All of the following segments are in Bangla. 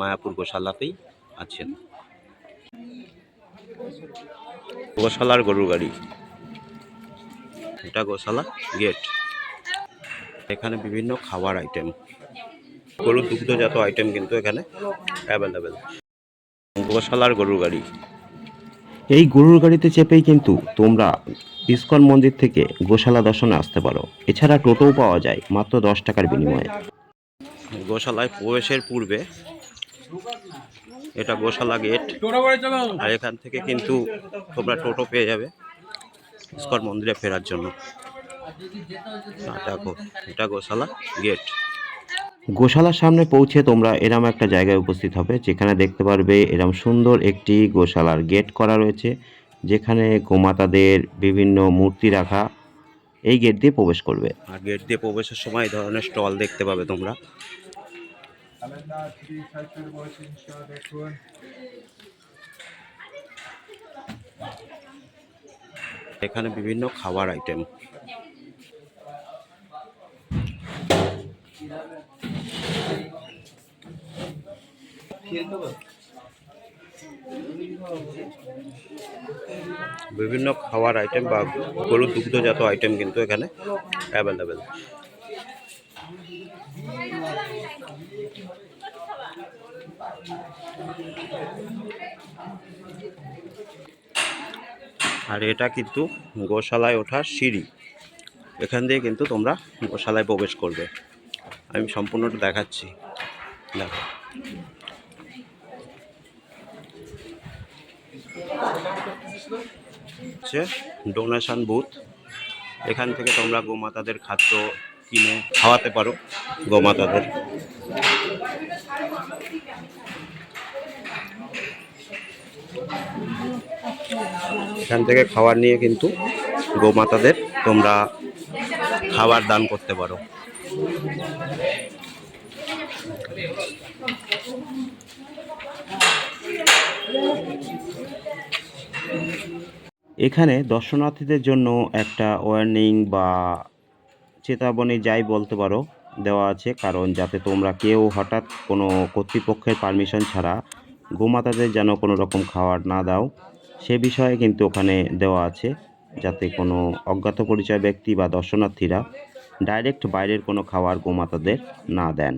মায়াপুর গোশালাতেই আছেন। গোশালার গরুর গাড়ি। এটা গোশালা গেট। এখানে বিভিন্ন খাবার আইটেম গরুর দুগ্ধজাত আইটেম কিন্তু এখানে অ্যাভেলেবেল গোশালার গরুর গাড়ি। এই গরুর গাড়িতে চেপেই কিন্তু তোমরা ইস্কন মন্দির থেকে গোশালা দর্শনে আসতে পারো। এছাড়া টোটোও পাওয়া যায় মাত্র দশ টাকার বিনিময়ে। গোশালায় প্রবেশের পূর্বে এটা গোশালা গেট। আর এখান থেকে কিন্তু তোমরা টোটো পেয়ে যাবে ইস্কন মন্দিরে ফেরার জন্য। দেখো, এটা গোশালা গেট। গোশালার সামনে পৌঁছে তোমরা এরম একটা জায়গায় উপস্থিত হবে, যেখানে দেখতে পারবে এরম সুন্দর একটি গোশালার গেট করা রয়েছে, যেখানে গোমাতাদের বিভিন্ন মূর্তি রাখা এই গেট দিয়ে প্রবেশ করবে। আর গেট দিয়ে প্রবেশের সময় এই ধরনের স্টল দেখতে পাবে তোমরা। এখানে বিভিন্ন খাবার আইটেম বিভিন্ন খাবার আইটেম বা গরুর দুগ্ধজাত আইটেম কিন্তু এখানে অ্যাভেলেবেল আর এটা কিন্তু গোশালায় ওঠার সিঁড়ি। এখান দিয়ে কিন্তু তোমরা গোশালায় প্রবেশ করবে। আমি সম্পূর্ণটা দেখাচ্ছি। দেখো। হচ্ছে ডোনেশন বুথ এখান থেকে তোমরা গোমাতাদের খাদ্য কিনে খাওয়াতে পারো, গোমাতাদের। এখান থেকে খাবার নিয়ে কিন্তু গোমাতাদের তোমরা খাবার দান করতে পারো। এখানে দর্শনার্থীদের জন্য একটা ওয়ার্নিং বা চেতাবনী যাই বলতে পারো দেওয়া আছে, কারণ যাতে তোমরা কেউ হঠাৎ কোনো কর্তৃপক্ষের পারমিশন ছাড়া গোমাতাদের যেন কোনো রকম খাবার না দাও। সে বিষয়ে কিন্তু ওখানে দেওয়া আছে, যাতে কোনো অজ্ঞাত পরিচয় ব্যক্তি বা দর্শনার্থীরা ডাইরেক্ট বাইরের কোনো খাবার গোমাতাদের না দেন।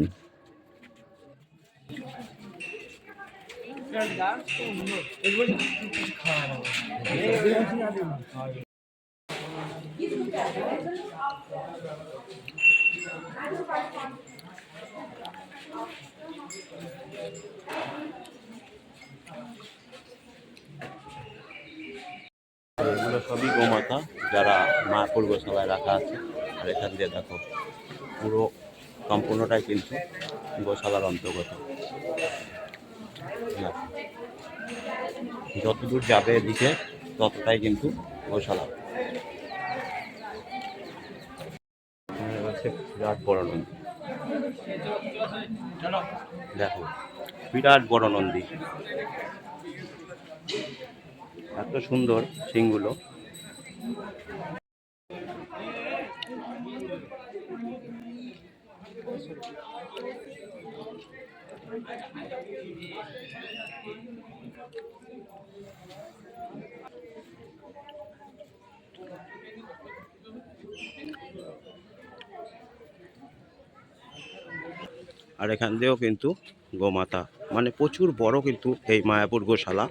এগুলো সবই গোমাতা, যারা মায়াপুর গোশালায় রাখা আছে। আর এখান দিয়ে দেখো, পুরো সম্পূর্ণটাই কিন্তু গোশালার অন্তর্গত। যতদূর যাবে এদিকে, ততটাই কিন্তু গোশালা। বিরাট বড় নন্দী দেখো, বিরাট বড় নন্দী এত সুন্দর সিংগুলো। আর এখান দিয়েও কিন্তু গোমাতা। মানে প্রচুর বড় কিন্তু এই মায়াপুর গোশালা।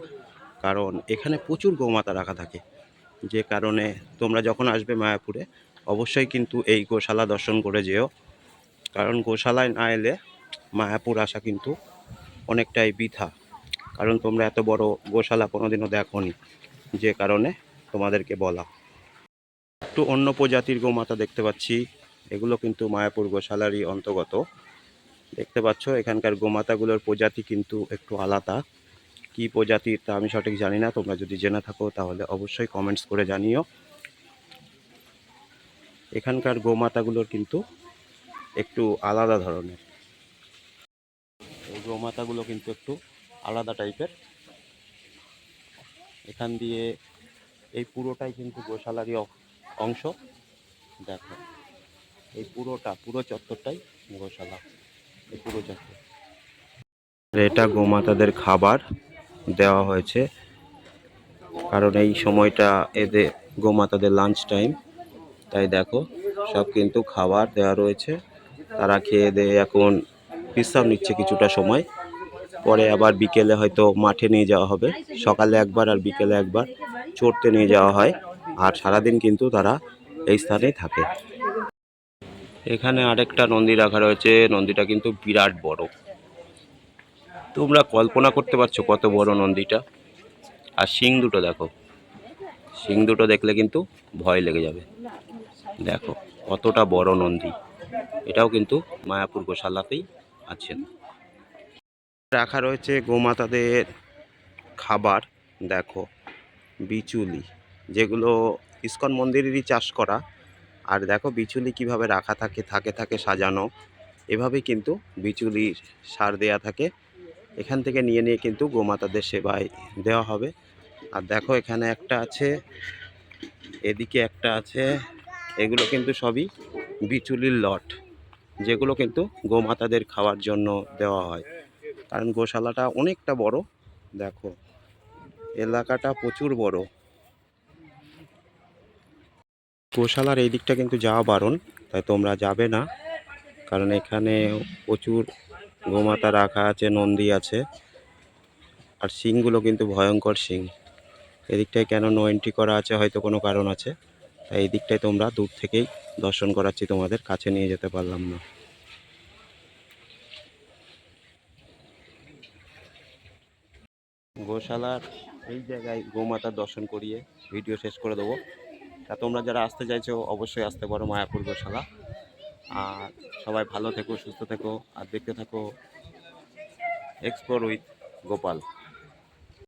কারণ এখানে প্রচুর গোমাতা রাখা থাকে। যে কারণে তোমরা যখন আসবে মায়াপুরে, অবশ্যই কিন্তু এই গোশালা দর্শন করে যেও। কারণ গোশালায় না এলে মায়াপুর আসা কিন্তু অনেকটাই বৃথা। কারণ তোমরা এত বড় গোশালা কোনোদিনও দেখোনি, যে কারণে তোমাদেরকে বলা। একটু অন্য প্রজাতির গোমাতা দেখতে পাচ্ছি। এগুলো কিন্তু মায়াপুর গোশালারই অন্তর্গত। দেখতে পাচ্ছ, এখানকার গোমাতাগুলোর প্রজাতি কিন্তু একটু আলাদা। কি প্রজাতির তা আমি সঠিক জানি না। তোমরা যদি জেনে থাকো তাহলে অবশ্যই কমেন্টস করে জানিও। এখানকার গোমাতাগুলোর কিন্তু একটু আলাদা ধরনের। এই গোমাতাগুলো কিন্তু একটু আলাদা টাইপের। এখান দিয়ে এই পুরোটাই কিন্তু গোশালারই অংশ। দেখো, এই পুরোটা, পুরো চত্বরটাই গোশালা। এই পুরো চত্বর। এটা গোমাতাদের খাবার। দেওয়া হয়েছে। কারণ এই সময়টা এদের গোমাতাদের লাঞ্চ টাইম তাই দেখো, সব কিন্তু খাবার দেওয়া রয়েছে। তারা খেয়ে দিয়ে এখন বিশ্রাম নিচ্ছে কিছুটা সময়। পরে আবার বিকেলে হয়তো মাঠে নিয়ে যাওয়া হবে। সকালে একবার আর বিকেলে একবার চড়তে নিয়ে যাওয়া হয়। আর সারাদিন কিন্তু তারা এই স্থানেই থাকে। এখানে আরেকটা নন্দী রাখা রয়েছে। নন্দীটা কিন্তু বিরাট বড়। তোমরা কল্পনা করতে পারছ কত বড় নন্দীটা? আর শিং দুটো দেখো। শিং দুটো দেখলে কিন্তু ভয় লেগে যাবে। দেখো, কতটা বড় নন্দী। এটাও কিন্তু মায়াপুর গোশালাতেই আছেন রাখা রয়েছে গোমাতাদের খাবার। দেখো, বিচুলি, যেগুলো ইস্কন মন্দিরেরই চাষ করা। আর দেখো, বিচুলি কীভাবে রাখা থাকে থাকে থাকে সাজানো। এভাবেই কিন্তু বিচুলি সার দেয়া থাকে। এখান থেকে নিয়ে নিয়ে কিন্তু গোমাতাদের সেবায় দেওয়া হবে। আর দেখো এখানে একটা আছে, এদিকে একটা আছে, এগুলো কিন্তু সবই বিচুলির লট, যেগুলো কিন্তু গোমাতাদের খাওয়ার জন্য দেওয়া হয়। কারণ গোশালাটা অনেকটা বড়, দেখো, এলাকাটা প্রচুর বড়। গোশালার এই দিকটা কিন্তু যাওয়া বারণ, তাই তোমরা যাবে না, কারণ এখানে প্রচুর গোমাতা রাখা আছে, নন্দী আছে। আর শিংগুলো কিন্তু ভয়ঙ্কর শিং এদিকটায় কেন নো এন্ট্রি করা আছে হয়তো কোনো কারণ আছে। তাই এই দিকটায় তোমরা দূর থেকেই দর্শন করাচ্ছি, তোমাদের কাছে নিয়ে যেতে পারলাম না। গোশালার এই জায়গায় গোমাতার দর্শন করিয়ে ভিডিও শেষ করে দেবো। তা তোমরা যারা আসতে চাইছো, অবশ্যই আসতে পারো মায়াপুর গোশালা। আর সবাই ভালো থেকো সুস্থ থেকো আর দেখতে থাকো এক্সপ্লোর উইথ গোপাল